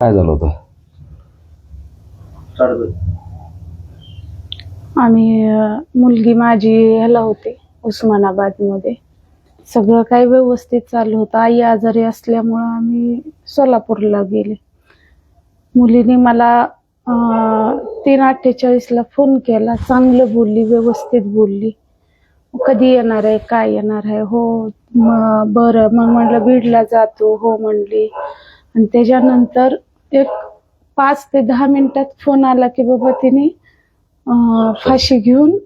काय झालं होतं? आम्ही अं, मुलगी माझी ह्याला होते उस्मानाबादमध्ये सगळं काही व्यवस्थित चालू होतं. आई आजारी असल्यामुळं आम्ही सोलापूरला गेले. मुलीने मला अं, तीन अठ्ठेचाळीसला फोन केला. चांगलं बोलली व्यवस्थित बोलली. कधी येणार आहे काय येणार आहे? हो म- बरं. मग म्हणलं बीडला जातो हो म्हणली. आणि त्याच्यानंतर एक पाच ते दहा मिनिटात फोन आला की बाबा तिने फाशी घेऊन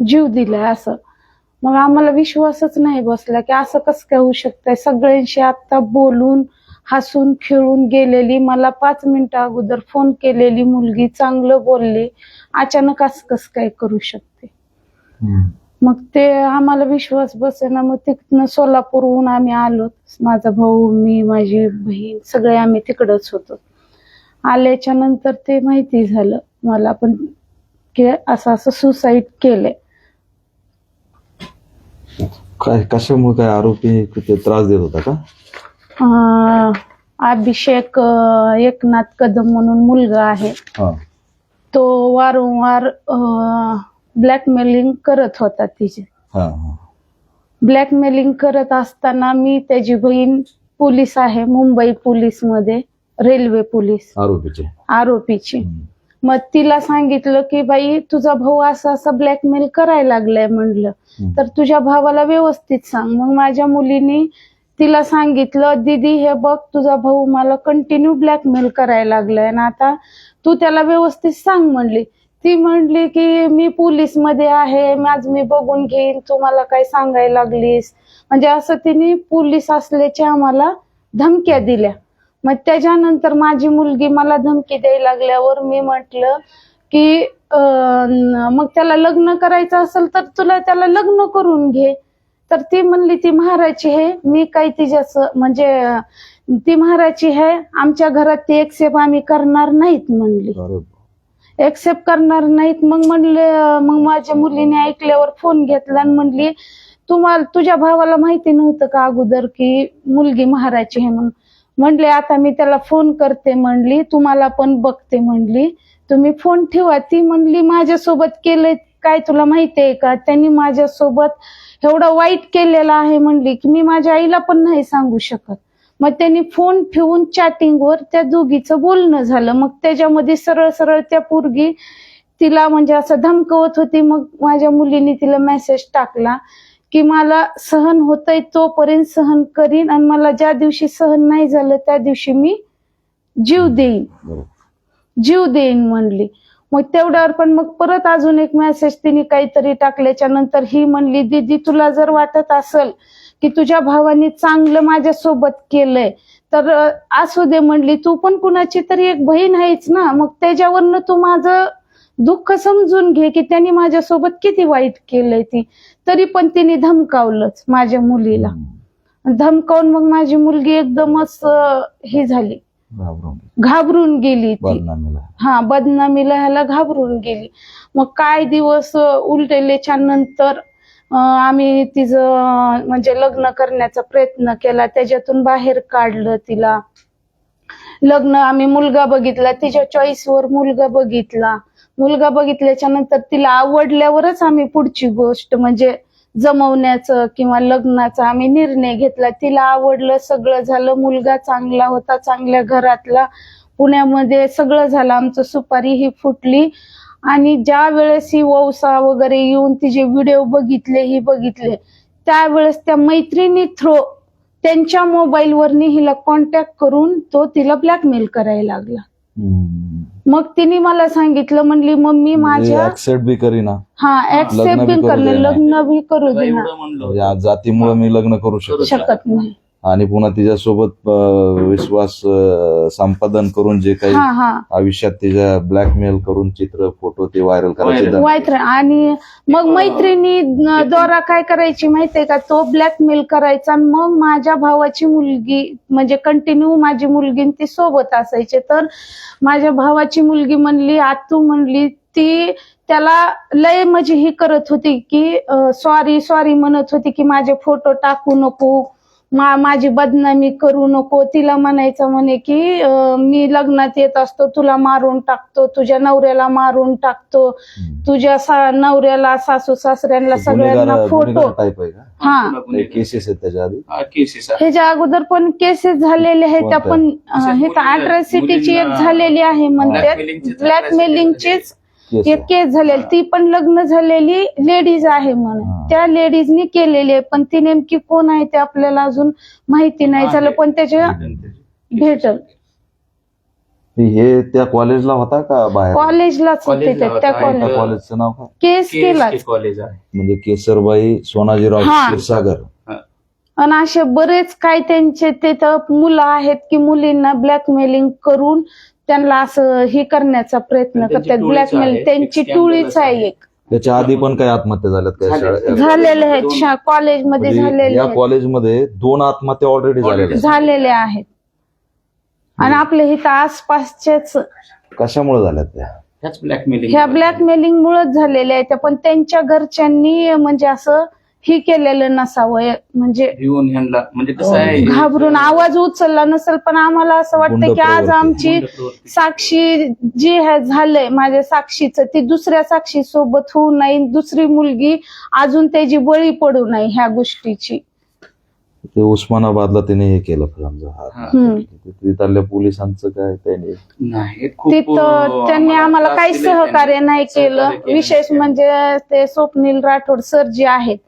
जीव दिलाय असं. मग आम्हाला विश्वासच नाही बसला की असं कसं काय होऊ शकतंय? सगळ्यांशी आता बोलून हसून खेळून गेलेली मला पाच मिनिटं अगोदर फोन केलेली मुलगी चांगलं बोलली अचानक असं कसं काय करू शकते? मग ते आम्हाला विश्वास बसेना मग तिथनं सोलापूरहून आम्ही आलो माझा भाऊ मी माझी बहीण सगळे आम्ही तिकडच होतो. आल्याच्यानंतर ते माहिती झालं. मला पण की असं असं सुसाईड केलंय. काय कशामुळे काय आरोपी ते त्रास देत होता का? अं, अभिषेक अं, एकनाथ कदम म्हणून मुलगा आहे. हा. तो वारंवार ब्लॅकमेलिंग करत होता तिचे. हा हा. ब्लॅकमेलिंग करत असताना मी त्याची बहीण पोलीस आहे मुंबई पोलीसमध्ये रेल्वे पोलीस. आरोपीचे. आरोपीची. मग तिला सांगितलं की बाई तुझा भाऊ असं असं ब्लॅकमेल करायला लागलाय म्हणलं. तर तुझ्या भावाला व्यवस्थित सांग. मग माझ्या मुलीने तिला सांगितलं दीदी हे बघ तुझा भाऊ मला कंटिन्यू ब्लॅकमेल करायला लागलाय ना आता तू त्याला व्यवस्थित सांग म्हणली. ती म्हणली की मी पोलीसमध्ये आहे आज मी बघून घेईन तू मला काय सांगायला लागलीस. म्हणजे असं तिने पोलीस असल्याच्या आम्हाला धमक्या दिल्या. मग त्याच्यानंतर माझी मुलगी मला धमकी द्यायला लागल्यावर मी म्हटलं की मग त्याला लग्न करायचं असेल तर तुला त्याला लग्न करून घे. तर ती म्हणली ती महाराची आहे मी काही तिच्याच म्हणजे ती महाराची आहे आमच्या घरात ती एक्सेप्ट आम्ही करणार नाहीत म्हणली. एक्सेप्ट करणार नाहीत. मग म्हणले मग माझ्या मुलीने ऐकल्यावर फोन घेतला आणि म्हणली तुम्हाला तुझ्या भावाला माहिती नव्हतं का अगोदर की मुलगी महाराची आहे म्हणून? म्हणले आता मी त्याला फोन करते म्हणली तुम्हाला पण बघते म्हणली. तुम्ही फोन ठेवा ती म्हणली माझ्यासोबत केलंय काय तुला माहिती आहे का? त्यांनी माझ्यासोबत एवढं वाईट केलेलं आहे म्हणली की मी माझ्या आईला पण नाही सांगू शकत. मग त्यांनी फोन ठेवून चॅटिंगवर त्या दोघीचं बोलणं झालं. मग त्याच्यामध्ये सरळ सरळ त्या पोरगी तिला म्हणजे असं धमकवत होती. मग माझ्या मुलीने तिला मेसेज टाकला. की मला सहन होतंय तोपर्यंत सहन करीन आणि मला ज्या दिवशी सहन नाही झालं त्या दिवशी मी जीव देईन. जीव देईन म्हणली. मग तेवढ्यावर पण मग परत अजून एक मेसेज तिने काहीतरी टाकल्याच्या नंतर ही म्हणली दीदी तुला जर वाटत असेल की तुझ्या भावाने चांगलं माझ्यासोबत केलंय तर असू दे म्हणली. तू पण कुणाची तरी एक बहीण आहेच ना. मग त्याच्यावरनं तू माझं दुःख समजून घे की त्यांनी माझ्यासोबत किती वाईट केलंय ती. तरी पण तिने धमकावलंच माझ्या मुलीला. धमकावून मग माझी मुलगी एकदमच ही झाली. घाबरून गेली. ती. हा बदनामीला ह्याला घाबरून गेली. मग काय दिवस उलटलेच्या नंतर आम्ही तिचं म्हणजे लग्न करण्याचा प्रयत्न केला. त्याच्यातून बाहेर काढलं तिला. लग्न आम्ही मुलगा बघितला. तिच्या चॉईसवर मुलगा बघितला. मुलगा बघितल्याच्या नंतर तिला आवडल्यावरच आम्ही पुढची गोष्ट म्हणजे जमवण्याचं किंवा लग्नाचा आम्ही निर्णय घेतला. तिला आवडलं सगळं झालं. मुलगा चांगला होता चांगल्या घरातला. पुण्यामध्ये सगळं झालं. आमचं सुपारी ही फुटली. आणि ज्या वेळेस ही वौसा वगैरे येऊन तिचे व्हिडिओ बघितले ही बघितले त्यावेळेस त्या मैत्रिणी थ्रो त्यांच्या मोबाईलवरनी हिला कॉन्टॅक्ट करून तो तिला ब्लॅकमेल करायला लागला. मग तिने मला सांगितलं म्हणली मम्मी म्हणजे माझ्या ऍक्सेप्ट बी करीना. हा ऍक्सेप्ट बी बी करू करणे देणार. लग्न बी करू देणार म्हणजे आज जातीमुळे मी लग्न करू शकत शकत नाही. आणि पुन्हा तिच्यासोबत विश्वास संपादन करून जे काही हा हा. आयुष्यात तिच्या ब्लॅकमेल करून चित्र फोटो ते व्हायरल करायचे धमकी. वाईट रा- आणि मग मैत्रिणी न- द्वारा काय करायची माहितीये का? तो ब्लॅकमेल करायचा आणि मग माझ्या भावाची मुलगी म्हणजे कंटिन्यू माझी मुलगी आणि ती सोबत असायचे. तर माझ्या भावाची मुलगी म्हणली आतू म्हणली ती त्याला लय म्हणजे ही करत होती की सॉरी सॉरी म्हणत होती की माझे फोटो टाकू नको. मा माझी बदनामी करू नको. तिला म्हणायचं म्हणे की अं, मी लग्नात येत असतो तुला मारून टाकतो तुझ्या नवऱ्याला मारून टाकतो. तुझ्या सा नवऱ्याला सासू सासऱ्यांना सगळ्यांना फोटो गुन्हेगार टाईप आहे का? हा. केसेस आहेत त्याच्या आधी? केसेस ह्याच्या अगोदर पण केसेस झालेले आहेत त्या पण? हे तर अट्रॉसिटीची एक झालेली आहे म्हणतात. ब्लॅकमेलिंगचीच केस केस झालेली ती पण लग्न झालेली लेडीज आहे म्हणून. हा. त्या लेडीजनी केलेली आहे पण ती नेमकी कोण आहे ते आपल्याला अजून माहिती नाही झालं पण त्याच्या भेटल हे त्या कॉलेजला होता का बाहेर? कॉलेजलाच होते त्या कॉलेजचं नाव काय? केस केला कॉलेज आहे. म्हणजे केसरबाई सोनाजीराव. क्षीरसागर. आणि असे बरेच काय त्यांचे तिथं मुलं आहेत की मुलींना ब्लॅकमेलिंग करून त्यांना असं हे करण्याचा प्रयत्न त्यांची करतात टोळीच ब्लॅकमेल आहे. त्यांची एक टोळीच आहे. एक त्याच्या आधी पण काही आत्महत्या झाल्यात काय झाल्या. झालेले आहेत शा- कॉलेजमध्ये म्हणजे झालेले या आहेत. कॉलेजमध्ये दोन आत्महत्या ऑलरेडी झालेल्या आहेत. झालेले आहेत आणि आपल्या इथं आसपासच्याच कशामुळे झाल्यात त्या ह्याच ब्लॅकमेलिंग ह्या ब्लॅकमेलिंग मुळेच झालेल्या आहेत पण त्यांच्या घरच्यांनी म्हणजे असं ही केलेलं नसावं म्हणजे घेऊन ह्यांना म्हणजे कसं आहे घाबरून आवाज उचलला नसेल पण आम्हाला असं वाटतं की आज. आमची. साक्षी जी हे झालंय माझ्या साक्षीचं ती दुसऱ्या साक्षी सोबत होऊ नये दुसरी मुलगी अजून त्याची बळी पडू नये ह्या गोष्टीची ते उस्मानाबादला त्याने हे केलं समजा हा. हा. तिथल्या पोलिसांचं काय त्याने नाही खूप तिथं त्यांनी आम्हाला काही सहकार्य. नाही केलं विशेष. म्हणजे ते स्वप्नील राठोड सर जे आहेत.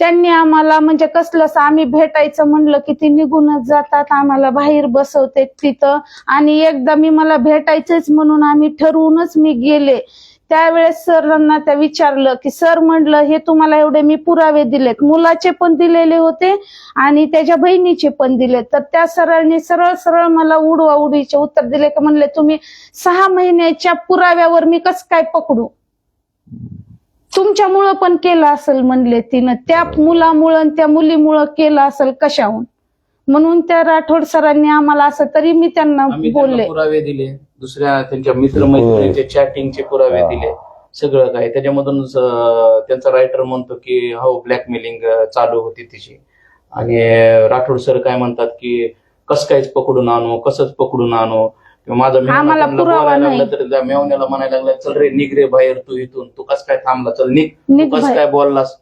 त्यांनी आम्हाला म्हणजे कसलंच आम्ही भेटायचं म्हणलं की ते निघूनच जातात आम्हाला बाहेर बसवते तिथं. आणि एकदा मी मला भेटायचंच म्हणून आम्ही ठरवूनच मी गेले. त्यावेळेस सरांना त्या विचारलं की सर म्हणलं हे तुम्हाला एवढे मी पुरावे दिलेत. मुलाचे पण दिलेले होते आणि त्याच्या बहिणीचे पण दिले तर त्या सरांनी सरळ सरळ मला उडवा उडीचे उत्तर दिले की म्हणले तुम्ही सहा महिन्याच्या पुराव्यावर मी कसं काय पकडू? तुमच्यामुळं पण केलं असेल म्हणले तिनं. त्या मुलामुळं आणि त्या मुलीमुळं केलं असेल कशाहून? म्हणून त्या राठोड सरांनी आम्हाला असं तरी मी त्यांना आम्ही त्यांना बोलले. पुरावे दिले. दुसऱ्या त्यांच्या मित्रमैत्रिणीचे चॅटिंगचे पुरावे दिले. सगळं काय. त्याच्यामधूनच अं, त्यांचा रायटर म्हणतो की हो ब्लॅकमेलिंग चालू होती तिची. आणि राठोड सर काय म्हणतात की कस कायच पकडून आणू कसंच पकडून आणू. किंवा माझा आम्हाला त्यांना पुरावा बोलायला नाही. लागला तर त्या म्हणायला लागला चल रे निघ रे बाहेर तू इथून. तू कस काय थांबला? चल निघ. निघ तू कस बाहेर. काय बोललास?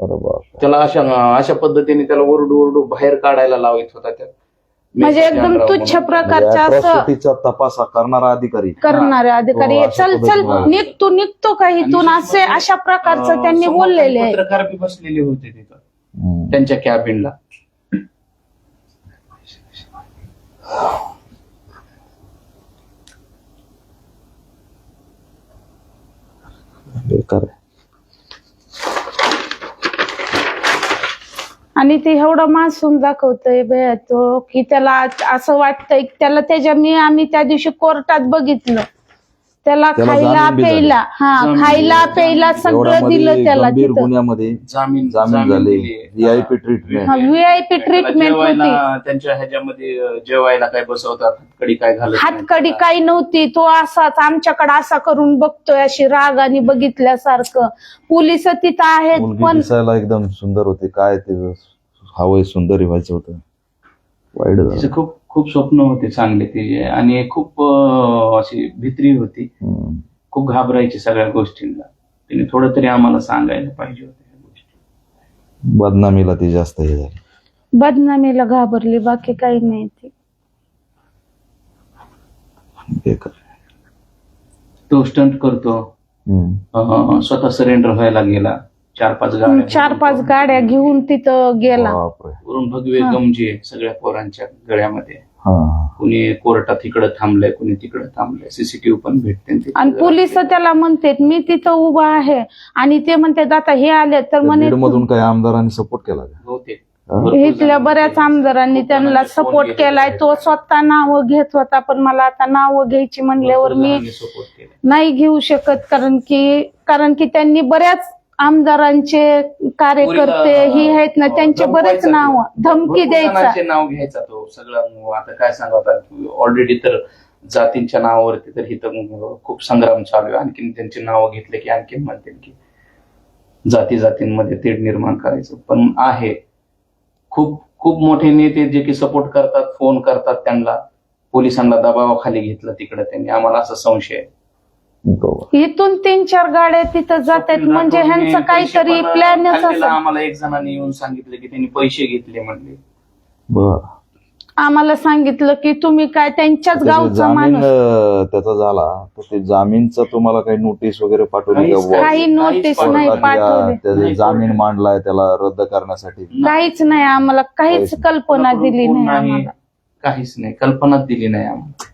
अरे बाप. त्याला अशा अशा पद्धतीने त्याला ओरडू ओरडू बाहेर काढायला लावित होता त्या म्हणजे एकदम तुच्छ. प्रकारच्या असं अट्रॉसिटीचा तपास करणारा अधिकारी. करणारे अधिकारी. हो, अशा चल चल पद्धतीनं. निघतो निघतो का इथून? असे म्हणजे, अशा प्रकारचं त्यांनी समोर बोललेले आहे पत्रकार बी बसलेले होते तिथं. हम्म. त्यांच्या कॅबिनला बेकार आहे. आणि ते एवढं मासून दाखवतोय बया तो की त्याला असं वाटतंय की त्याला त्याच्या मी आम्ही त्या दिवशी कोर्टात बघितलं त्याला त्याला खायला जामीन बी झाले. प्यायला हा जामीन खायला दिले, प्यायला जामीन. सगळं एवढ्यामध्ये दिलं त्याला गंभीर तिथं गुन्ह्यामध्ये जामीन जामीन झाले. व्हीआयपी ट्रीटमेंट हा. व्हीआयपी ट्रीटमेंट होती जेवायला त्यांच्या ह्याच्यामध्ये अं, जेवायला काय बसवतात हातकडी काय घालत नाही. हातकडी काही नव्हती तो असाच आमच्याकडे असा करून बघतोय अशी राग आणि बघितल्यासारखं पोलीस तिथं आहेत मुलगी पण दिसायला एकदम सुंदर होती काय ते हवंय सुंदरी व्हायचं होतं वाईट तिचे झालं खूप खूप स्वप्न होते चांगले तिचे आणि खूप अशी भित्री होती. हम्म. खूप घाबरायची सगळ्या गोष्टींना. तिने थोडं तरी आम्हाला सांगायला पाहिजे होतं गोष्टी. बदनामीला ती जास्त हे झाली. बदनामीला घाबरली बाकी काही नाही ती. बेकार तो स्टंट करतो. हम्म. अं, स्वतः सरेंडर व्हायला गेला. चार पाच गाड्या चार पाच गाड्या घेऊन तिथं गेला बापरे वरून भगवे हा. गमजे सगळ्या पोरांच्या गळ्यामध्ये हा कुणी कोर्टात इकडं थांबलंय कुणी तिकडं थांबलंय सीसीटीव्ही पण भेटते. आणि पोलीस त्याला म्हणतात मी तिथं उभा आहे आणि ते म्हणतात आता हे आले तर म्हणे बीड मधून काही आमदारांनी सपोर्ट केला का बहुतेक हा? भरपूर इथल्या जणांनी बऱ्याच. आमदारांनी त्यांना सपोर्ट. केलाय तो स्वतः नाव घेत होता पण मला आता नाव घ्यायची म्हणल्यावर मी जणांनी support केलं. नाही घेऊ शकत कारण की कारण की त्यांनी बऱ्याच आमदारांचे कार्यकर्ते पुरीला, ही आहेत ना त्यांचे बरेच नाव तो. धमकी भरपूर द्यायचा. जणांचे नाव घ्यायचा तो सगळं आता काय सांगा आता ऑलरेडी तर जातींच्या नावावरती तर इथं खूप संग्राम चालू आहे. आणखीन त्यांची नावं घेतले की आणखीन म्हणतील की जाती जातींमध्ये तेढ निर्माण करायचं. पण आहे. खूप खूप मोठे नेते जे की सपोर्ट करतात फोन करतात त्यांना. पोलिसांना दबावाखाली घेतलं तिकडे त्यांनी. आम्हाला असा संशय आहे. इथून तीन चार गाड्या तिथं जातात. म्हणजे ह्यांचं काहीतरी प्लॅनच आम्हाला एक जणांनी येऊन सांगितलं की त्यांनी पैसे घेतले म्हणले. बर. आम्हाला सांगितलं की तुम्ही काय त्यांच्याच त्याचे गावचा जामीन माणूस. अं, त्याचा झाला तर ते जामीनचा तुम्हाला काही नोटीस वगैरे पाठवली काहीच- काही नोटीस नाही या, पाठवले. त्याचे जामीन. मांडलाय त्याला रद्द करण्यासाठी. काहीच नाही आम्हाला काहीच कल्पना दिली नाही आम्हाला. काहीच नाही. कल्पनाच दिली नाही आम्हाला.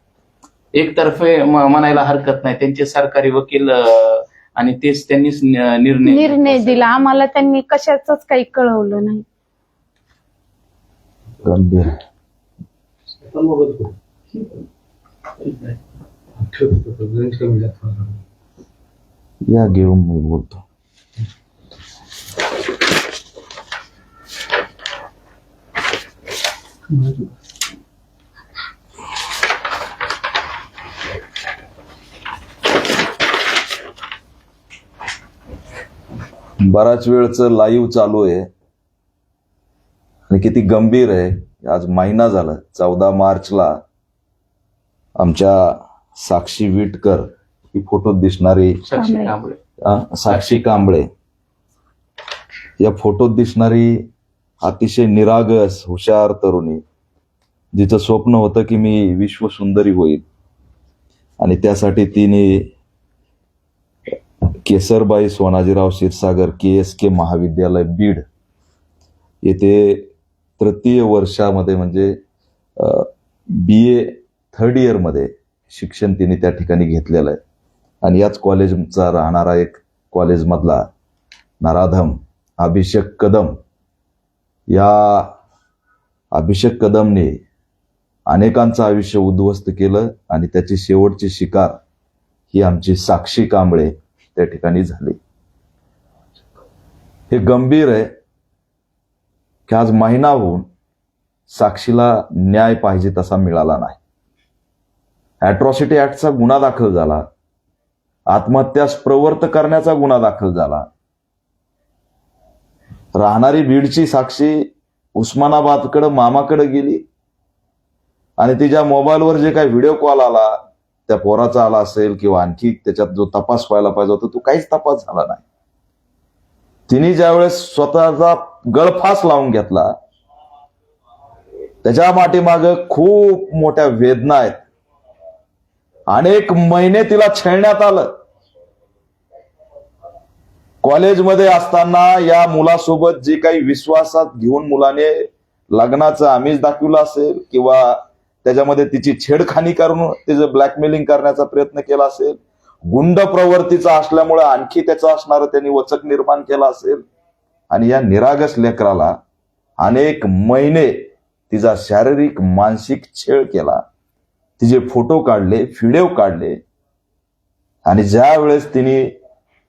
एकतर्फे म्हणायला हरकत नाही. त्यांचे सरकारी वकील आणि तेच त्यांनीच न- निर्णय निर्णय दिला. आम्हाला त्यांनी कशाच काही कळवलं नाही. गंभीर. या घेऊन मी बोलतो. बराच वेळचं लाईव्ह चालू आहे. आणि किती गंभीर आहे. आज महिना झाला. चौदा मार्चला आमच्या साक्षी विटकर ही फोटोत दिसणारी साक्षी कांबळे. कांबळे. अ, साक्षी कांबळे. या फोटोत दिसणारी अतिशय निरागस हुशार तरुणी जिचं स्वप्न होतं की मी विश्व सुंदरी होईल. आणि त्यासाठी तिने Kesarbai Sonajirao Kshirsagar K S K महाविद्यालय बीड. येथे तृतीय वर्षामध्ये म्हणजे बी ए थर्ड इयरमध्ये शिक्षण तिने त्या ठिकाणी घेतलेलं आहे. आणि याच कॉलेजचा राहणारा एक कॉलेजमधला नराधम अभिषेक कदम या अभिषेक कदमने अनेकांचं आयुष्य उद्ध्वस्त केलं आणि त्याची शेवटची शिकार ही आमची साक्षी कांबळे त्या ठिकाणी झाली. हे गंभीर आहे की आज महिना होऊन साक्षीला न्याय पाहिजे तसा मिळाला नाही. ॲट्रॉसिटी ॲक्टचा गुन्हा दाखल झाला. आत्महत्यास प्रवृत्त करण्याचा गुन्हा दाखल झाला. राहणारी बीडची साक्षी उस्मानाबादकडं मामाकडे गेली. आणि तिच्या मोबाईलवर जे काही व्हिडिओ कॉल आला त्या पोराचा आला असेल किंवा आणखी त्याच्यात जो तपास व्हायला पाहिजे होता तो काहीच तपास झाला नाही. तिने ज्यावेळेस स्वतःचा गळफास लावून घेतला त्याच्या माटीमाग खूप मोठ्या वेदना आहेत. अनेक महिने तिला छेडण्यात आलं. कॉलेजमध्ये असताना या मुलासोबत जे काही विश्वासात घेऊन मुलाने लग्नाचं आमिष दाखवलं असेल किंवा त्याच्यामध्ये तिची छेडखानी करून तिचं ब्लॅकमेलिंग करण्याचा प्रयत्न केला असेल गुंड प्रवृत्तीचा असल्यामुळे आणखी त्याचं असणारं त्यांनी वचक निर्माण केला असेल आणि या निरागस लेकराला अनेक महिने तिचा शारीरिक मानसिक छेड केला. तिचे फोटो काढले व्हिडिओ काढले आणि ज्या वेळेस तिने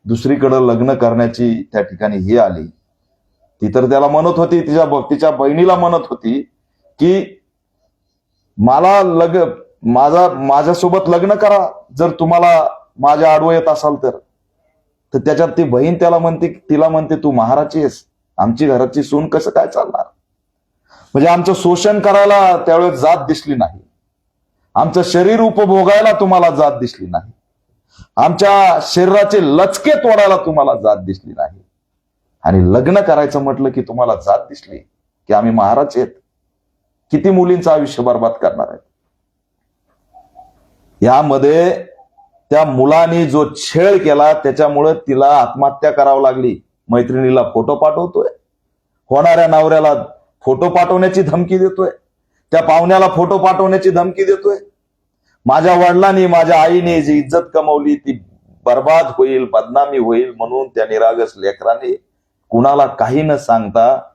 दुसरीकडे लग्न करण्याची त्या ठिकाणी ही आली ती तर त्याला म्हणत होती तिच्या तिच्या बहिणीला म्हणत होती की मला लग माझा माझ्यासोबत लग्न करा जर तुम्हाला माझ्या आडवं येत असाल तर. तर त्याच्यात ती बहीण त्याला म्हणते तिला म्हणते तू महाराची आहेस. आमची घराची सून कसं काय चालणार? म्हणजे आमचं शोषण करायला त्यावेळेस जात दिसली नाही. आमचं शरीर उपभोगायला तुम्हाला जात दिसली नाही. आमच्या शरीराचे लचके तोडायला तुम्हाला जात दिसली नाही. आणि लग्न करायचं म्हटलं की तुम्हाला जात दिसली की आम्ही महाराज आहेत. किती मुलींचं आयुष्य बर्बाद करणार आहेत? यामध्ये त्या मुलाने जो छेड केला त्याच्यामुळे तिला आत्महत्या करावी लागली. मैत्रिणीला फोटो पाठवतोय. होणाऱ्या नवऱ्याला फोटो पाठवण्याची धमकी देतोय. त्या पाहुण्याला फोटो पाठवण्याची धमकी देतोय. माझ्या वडिलांनी माझ्या आईने जी इज्जत कमवली ती बर्बाद होईल बदनामी होईल म्हणून त्या निरागस लेकराने कुणाला काही न सांगता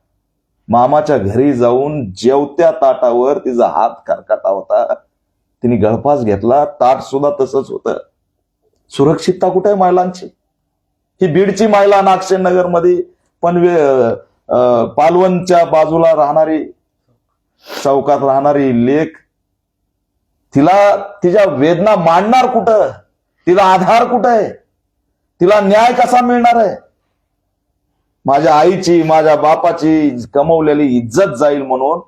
मामाच्या घरी जाऊन जेवत्या ताटावर तिचा हात खरकाटा होता. तिने गळफास घेतला ताट सुद्धा तसंच होतं. सुरक्षितता कुठे आहे महिलांची? ही बीडची महिला नागशे नगरमध्ये पण अं, पालवनच्या बाजूला राहणारी चौकात राहणारी लेख तिला तिच्या वेदना मांडणार कुठं? तिला आधार कुठं आहे? तिला न्याय कसा मिळणार आहे? माझ्या आईची माझ्या बापाची कमवलेली इज्जत जाईल म्हणून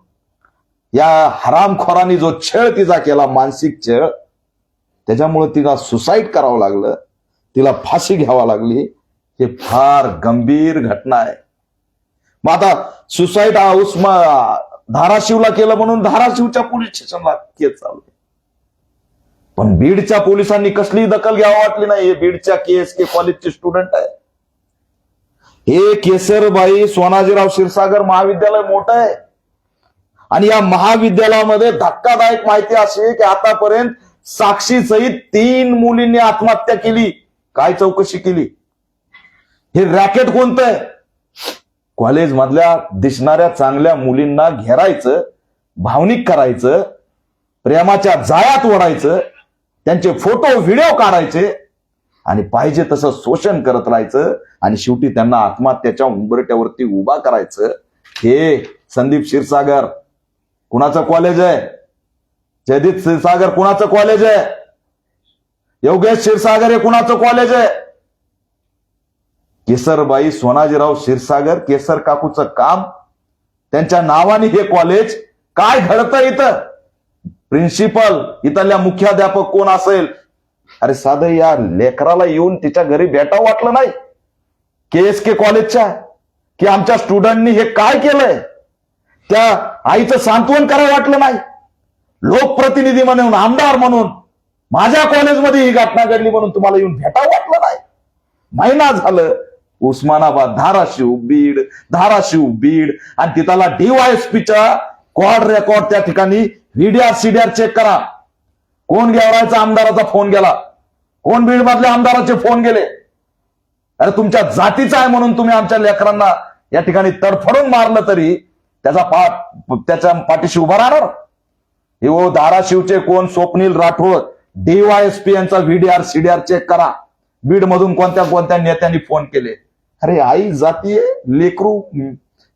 या हरामखोरांनी जो छळ तिचा केला मानसिक छळ त्याच्यामुळे तिला सुसाईड करावं लागलं. तिला फाशी घ्यावा लागली. हे फार गंभीर घटना आहे. मग आता सुसाईड हा उस्मा धाराशिवला केलं म्हणून धाराशिवच्या पोलीस स्टेशनला केस चालू पण बीडच्या पोलिसांनी कसली दखल घ्यावा वाटली नाही. हे बीडच्या केस के कॉलेजचे स्टुडंट आहे हे केसरबाई सोनाजीराव क्षीरसागर महाविद्यालय मोठं आहे. आणि या महाविद्यालयामध्ये धक्कादायक माहिती अशी की आतापर्यंत साक्षी सहित तीन मुलींनी आत्महत्या केली. काय चौकशी केली? हे रॅकेट कोणतं आहे? कॉलेज मधल्या दिसणाऱ्या चांगल्या मुलींना घेरायचं भावनिक करायचं प्रेमाच्या जाळ्यात ओढायचं त्यांचे फोटो व्हिडिओ काढायचे आणि पाहिजे तसं शोषण करत राहायचं आणि शेवटी त्यांना आत्महत्याच्या उंबरट्यावरती उभा करायचं हे संदीप क्षीरसागर. कुणाचं कॉलेज आहे? जयदीप क्षीरसागर कुणाचं कॉलेज आहे? योगेश क्षीरसागर हे कुणाचं कॉलेज आहे? केसरबाई सोनाजीराव क्षीरसागर केसर काकूचं काम. त्यांच्या नावाने हे कॉलेज काय घडतं इथं? प्रिन्सिपल इथल्या मुख्याध्यापक कोण असेल? अरे साधं या लेकराला येऊन तिच्या घरी भेटावं वाटलं नाही. के एस के कॉलेजच्या की आमच्या स्टुडंटनी हे काय केलंय? त्या आईचं सांत्वन करावं वाटलं नाही. लोकप्रतिनिधी म्हणून आमदार म्हणून माझ्या कॉलेजमध्ये ही घटना घडली म्हणून तुम्हाला येऊन भेटावं वाटलं नाही. महिना झालं उस्मानाबाद धाराशिव बीड धाराशिव बीड आणि तिथला डीवायएसपीच्या कॉड रेकॉर्ड त्या ठिकाणी व्हीडीआर सीडीआर चेक करा. कोण गेवरायचा आमदाराचा फोन गेला. कोण बीड मधल्या आमदाराचे फोन गेले? अरे तुमच्या जातीचा आहे म्हणून तुम्ही आमच्या लेकरांना या ठिकाणी तडफडून मारलं तरी त्याचा पाठ त्याच्या पाठीशी उभा राहणार? हे ओ धाराशिवचे कोण? स्वप्नील राठोड डीवायएसपी यांचा व्हीडीआर सीडीआर चेक करा. बीड मधून कोणत्या कोणत्या नेत्यांनी फोन केले? अरे आई जातीये लेकरू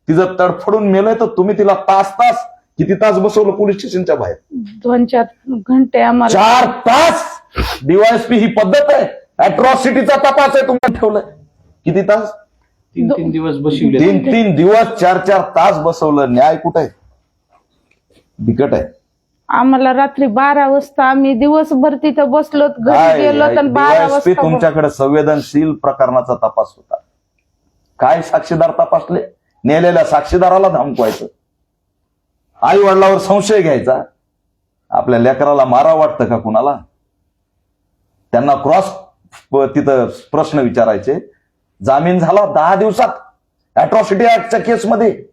तिचं तडफडून मेलंय तर तुम्ही तिला तास तास किती तास बसवलं पोलीस स्टेशनच्या बाहेर? दोन चार घंटे आम्हाला चार तास! डीवायएसपी ही पद्धत आहे. अट्रॉसिटीचा तपास आहे तुम्हाला ठेवलंय. किती तास? तीन तीन दिवस बसविले. तीन तीन दिवस चार चार तास बसवलं. न्याय कुठे बिकट आहे. आम्हाला रात्री बारा वाजता आम्ही दिवसभर तिथं बसलो घरी गेलो तर बारा वाजता तुमच्याकडे संवेदनशील प्रकरणाचा तपास होता. काय साक्षीदार तपासले? नेलेल्या साक्षीदाराला धमकवायचं. आई वडिलावर संशय घ्यायचा. आपल्या लेकराला मारा वाटतं का कुणाला? त्यांना क्रॉस तिथं प्रश्न विचारायचे. जामीन झाला दहा दिवसात. अॅट्रॉसिटी ऍक्टच्या केसमध्ये.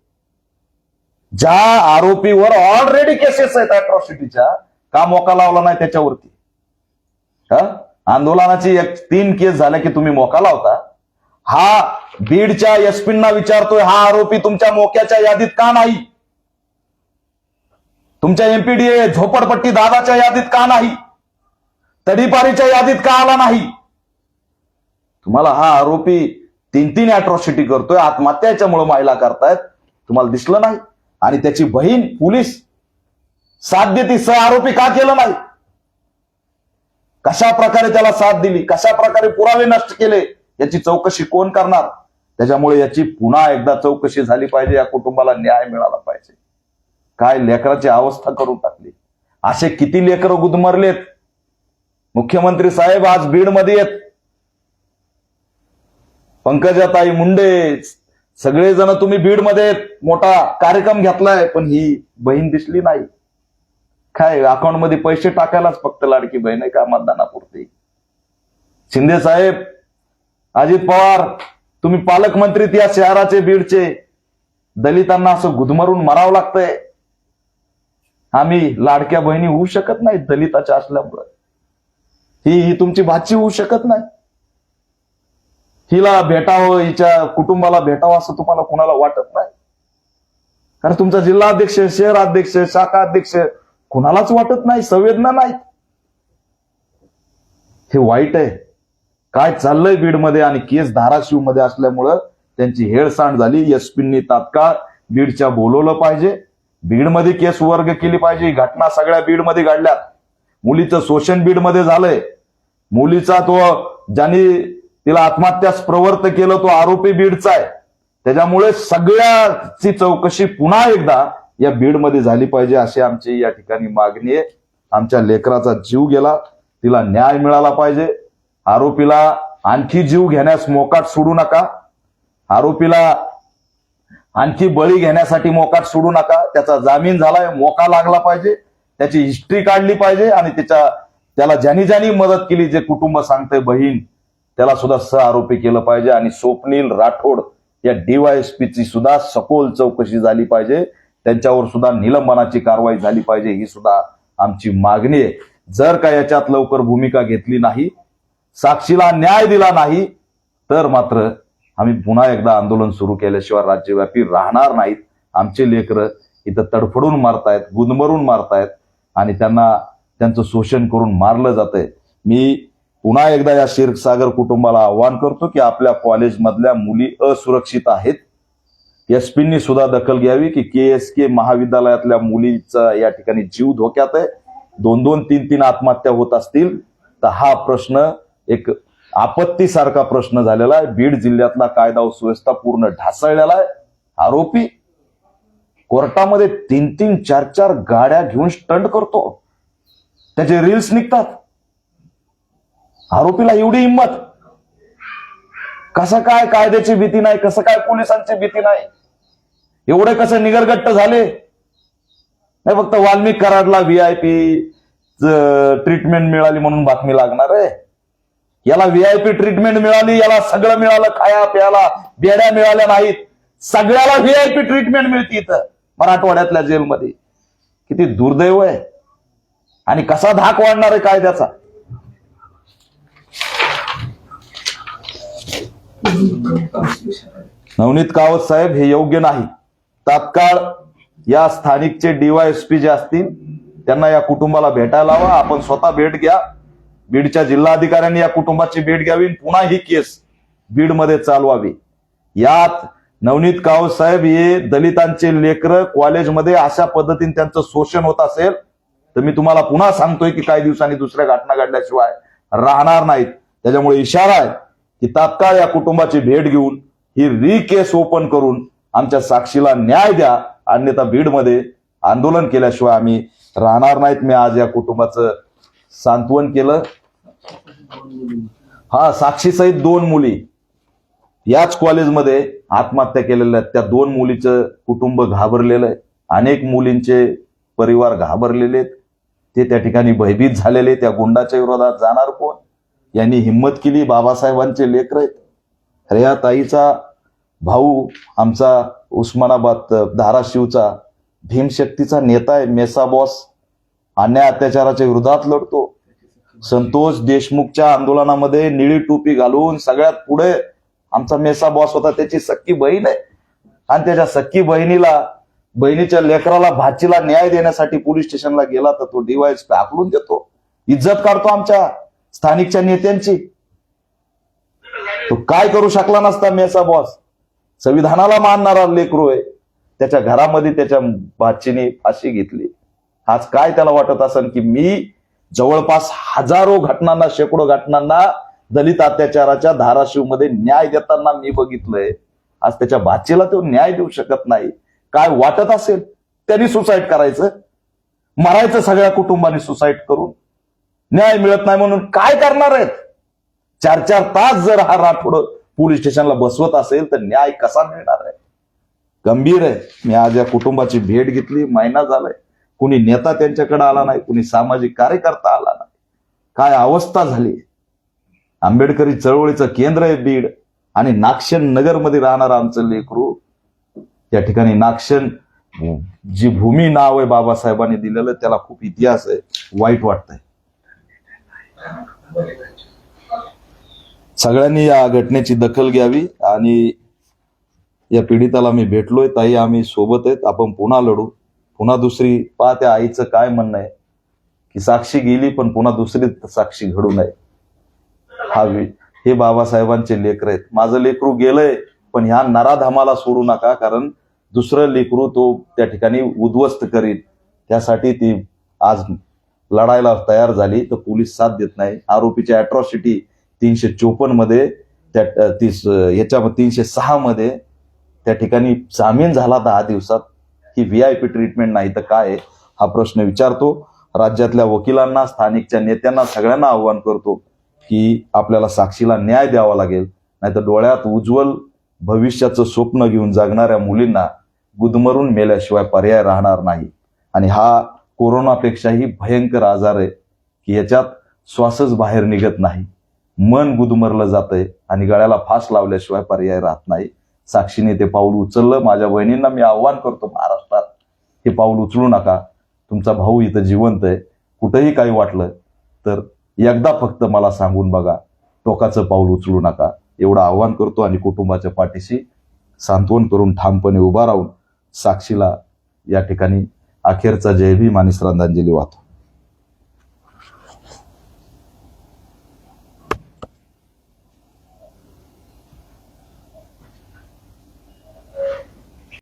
ज्या आरोपीवर ऑलरेडी केसेस आहेत अॅट्रॉसिटीच्या का मोका लावला नाही त्याच्यावरती. हा? आंदोलनाची एक तीन केस झाल्या की तुम्ही मोका लावता. हा बीडच्या एसपींना विचारतोय हा आरोपी तुमच्या मोक्याच्या यादीत का नाही? तुमच्या एमपीडीए झोपडपट्टी दादाच्या यादीत का नाही? तडीपारीच्या यादीत का आला नाही? तुम्हाला हा आरोपी तीन तीन अॅट्रॉसिटी करतोय आत्महत्याच्यामुळे महिला करतायत तुम्हाला दिसलं नाही. आणि त्याची बहीण पोलीस साथ देती सह आरोपी का केलं नाही? कशा प्रकारे त्याला साथ दिली? कशा प्रकारे पुरावे नष्ट केले? याची चौकशी कोण करणार? त्याच्यामुळे याची पुन्हा एकदा चौकशी झाली पाहिजे या कुटुंबाला न्याय मिळाला पाहिजे. काय लेकराची अवस्था करून टाकली? असे किती लेकर गुदमरलेत? मुख्यमंत्री साहेब आज बीडमध्ये येत पंकजाताई मुंडे सगळेजण तुम्ही बीडमध्ये मोठा कार्यक्रम घेतलाय पण ही बहीण दिसली नाही. काय अकाउंटमध्ये पैसे टाकायलाच फक्त लाडकी बहीण आहे का मतदानापुरती? शिंदे साहेब अजित पवार तुम्ही पालकमंत्री त्या शहराचे बीडचे. दलितांना असं गुदमरून मरावं लागतंय. आम्ही लाडक्या बहिणी होऊ शकत नाही दलिताच्या असल्यामुळे. ही ही तुमची भाची होऊ शकत नाही. हिला भेटावं हिच्या कुटुंबाला भेटावं असं तुम्हाला कोणाला वाटत नाही. कारण तुमचा जिल्हा अध्यक्ष शहर अध्यक्ष शाखा अध्यक्ष कुणालाच वाटत नाही संवेदना नाहीत. हे वाईट आहे. काय चाललंय बीडमध्ये आणि केस धाराशिवमध्ये असल्यामुळं त्यांची हेळसांड झाली. एसपींनी तात्काळ बीडच्या बोलवलं पाहिजे. बीडमध्ये केस वर्ग केली पाहिजे. घटना सगळ्या बीडमध्ये घडल्यात. मुलीचं शोषण बीडमध्ये झालंय. मुलीचा तो ज्यांनी तिला आत्महत्यास प्रवृत्त केलं तो आरोपी बीडचा आहे. त्याच्यामुळे सगळ्याची चौकशी पुन्हा एकदा या बीडमध्ये झाली पाहिजे अशी आमची या ठिकाणी मागणी आहे. आमच्या लेकराचा जीव गेला तिला न्याय मिळाला पाहिजे. आरोपीला आणखी जीव घेण्यास मोकाट सोडू नका. आरोपीला आणखी बळी घेण्यासाठी मोकाट सोडू नका. त्याचा जामीन झालाय मोका लागला पाहिजे. त्याची हिस्ट्री काढली पाहिजे आणि त्याच्या त्याला ज्यानी ज्यानी मदत केली जे कुटुंब सांगतंय बहीण त्याला सुद्धा सह आरोपी केलं पाहिजे. आणि स्वप्नील राठोड या ची सुद्धा सखोल चौकशी झाली पाहिजे. त्यांच्यावर सुद्धा निलंबनाची कारवाई झाली पाहिजे. ही सुद्धा आमची मागणी आहे. जर का याच्यात लवकर भूमिका घेतली नाही साक्षीला न्याय दिला नाही तर मात्र आम्ही पुन्हा एकदा आंदोलन सुरू केल्याशिवाय राज्यव्यापी राहणार नाहीत. आमचे लेकरं इथं तडफडून मारतायत गुदमरून मारतायत. आणि त्यांना त्यांचं शोषण करून मारलं जातंय. मी पुन्हा एकदा या क्षीरसागर कुटुंबाला आवाहन करतो की आपल्या कॉलेजमधल्या मुली असुरक्षित आहेत. एसपींनी सुद्धा दखल घ्यावी की के एस के महाविद्यालयातल्या मुलीचा या ठिकाणी जीव धोक्यात आहे. दोन दोन तीन तीन आत्महत्या होत असतील तर हा प्रश्न एक आपत्तीसारखा प्रश्न झालेला आहे. बीड जिल्ह्यातला कायदा सुव्यवस्था पूर्ण ढासळलेला आहे. आरोपी कोर्टामध्ये तीन तीन चार चार गाड्या घेऊन स्टंट करतो. त्याचे रील्स निघतात. आरोपीला एवढी हिंमत. कसं काय कायद्याची भीती नाही कसं काय पोलिसांची भीती नाही? एवढे कसे निगरगट्ट झाले? नाही फक्त वाल्मिक कराडला व्हीआयपी ट्रीटमेंट मिळाली म्हणून बातमी लागणार आहे. याला व्हीआयपी ट्रीटमेंट मिळाली याला सगळं मिळालं खाया प्यायला बेड्या मिळाल्या नाहीत. सगळ्याला व्हीआयपी ट्रीटमेंट मिळते इथं. मराठवाड्यातल्या जेलमध्ये. किती दुर्दैव आहे. आणि कसा धाक वाढणार आहे कायद्याचा? नवनीत कावत साहेब हे योग्य नाही. तात्काळ या स्थानिकचे डीवायएसपी जे असतील त्यांना या कुटुंबाला भेटायला हवा आपण स्वतः भेट घ्या. बीडच्या जिल्हाधिकाऱ्यांनी या कुटुंबाची भेट घ्यावी. आणि पुन्हा ही केस बीडमध्ये चालवावी. यात नवनीत कावसाहेब हे दलितांचे लेकर कॉलेजमध्ये अशा पद्धतीने त्यांचं शोषण होत असेल तर मी तुम्हाला पुन्हा सांगतोय की काही दिवसांनी दुसऱ्या घटना घडल्याशिवाय राहणार नाहीत. त्याच्यामुळे इशारा आहे की तात्काळ या कुटुंबाची भेट घेऊन ही री केस ओपन करून आमच्या साक्षीला न्याय द्या. अन्यथा बीडमध्ये आंदोलन केल्याशिवाय आम्ही राहणार नाहीत. मी आज या कुटुंबाचं सांत्वन केलं. हा साक्षीसहित दोन मुली. याच कॉलेजमध्ये आत्महत्या केलेल्या आहेत. त्या दोन मुलीचं कुटुंब घाबरलेलं आहे. अनेक मुलींचे परिवार घाबरलेले आहेत. ते त्या ठिकाणी भयभीत झालेले त्या गुंडाच्या विरोधात जाणार कोण? यांनी हिंमत केली. बाबासाहेबांचे लेकर आहेत. ह्या ताईचा भाऊ आमचा उस्मानाबाद धाराशिवचा भीमशक्तीचा नेता आहे. मेसा बॉस अन्याय अत्याचाराच्या विरोधात लढतो. संतोष देशमुखच्या आंदोलनामध्ये निळी टोपी घालून सगळ्यात पुढे आमचा मेसा बॉस होता त्याची सक्की बहीण आहे. आणि त्याच्या सक्की बहिणीला बहिणीच्या लेकराला भाचीला न्याय देण्यासाठी पोलीस स्टेशनला गेला तर तो डिवाइस आकलून देतो. इज्जत काढतो आमच्या स्थानिकच्या नेत्यांची. तो काय करू शकला नसता मेसा बॉस संविधानाला मानणारा लेकरू आहे. त्याच्या घरामध्ये त्याच्या भाचीने फाशी घेतली. आज काय त्याला वाटत असेल की मी जवळपास हजारो घटनांना शेकडो घटनांना दलित अत्याचाराच्या धाराशिवमध्ये न्याय देताना मी बघितलंय. आज त्याच्या भाचेला तो न्याय देऊ शकत नाही. काय वाटत असेल? त्यांनी सुसाईड करायचं. मरायचं सगळ्या कुटुंबाने सुसाईड करून. न्याय मिळत नाही म्हणून काय करणार आहेत? चार चार तास जर हा राठोड पोलीस स्टेशनला बसवत असेल तर न्याय कसा मिळणार आहे? गंभीर आहे. मी आज या कुटुंबाची भेट घेतली. महिना झालाय. कुणी नेता त्यांच्याकडे आला नाही. कुणी सामाजिक कार्यकर्ता आला नाही. काय अवस्था झाली? आंबेडकरी चळवळीचं केंद्र आहे बीड. आणि नागशन नगरमध्ये राहणार आमचं लेकरू त्या ठिकाणी नागशन जी भूमी नाव आहे बाबासाहेबांनी दिलेलं त्याला खूप इतिहास आहे वाईट वाटतंय. सगळ्यांनी या घटनेची दखल घ्यावी आणि या पीडिताला मी भेटलोय ताई आम्ही सोबत आहेत आपण पुन्हा लढू. पुन्हा दुसरी पहा त्या आईचं काय म्हणणं आहे. की साक्षी गेली पण पुन्हा दुसरी साक्षी घडू नये. हा हे बाबासाहेबांचे लेकर आहेत. माझं लेकरू गेलंय पण ह्या नराधामाला सोडू नका कारण दुसरं लेकरू तो त्या ठिकाणी उद्ध्वस्त करील त्यासाठी ती आज लढायला तयार झाली तर पोलीस साथ देत नाही. आरोपीच्या अॅट्रॉसिटी तीनशे चोपन्नमध्ये त्या तीस याच्यामध्ये तीनशे सहा मध्ये त्या ठिकाणी जामीन झाला दहा दिवसात. ही व्ही आय पी ट्रीटमेंट नाही तर काय हा प्रश्न विचारतो. राज्यातल्या वकिलांना स्थानिकच्या नेत्यांना सगळ्यांना आव्हान करतो. की आपल्याला साक्षीला न्याय द्यावा लागेल नाहीतर डोळ्यात उज्ज्वल भविष्याचं स्वप्न घेऊन जगणाऱ्या मुलींना गुदमरून मेल्याशिवाय पर्याय राहणार नाही. आणि हा कोरोनापेक्षाही भयंकर आजार आहे की याच्यात श्वासच बाहेर निघत नाही. मन गुदमरलं जातंय आणि गळ्याला फास लावल्याशिवाय पर्याय राहत नाही. साक्षीने ते पाऊल उचललं. माझ्या बहिणींना मी आव्हान करतो महाराष्ट्रात हे पाऊल उचलू नका. तुमचा भाऊ इथं जिवंत आहे. कुठंही काही वाटलं तर एकदा फक्त मला सांगून बघा टोकाचं पाऊल उचलू नका. एवढं आव्हान करतो आणि कुटुंबाच्या पाठीशी सांत्वन करून ठामपणे उभा राहून साक्षीला या ठिकाणी अखेरचा जयभीम आणि श्रद्धांजली वाहतो.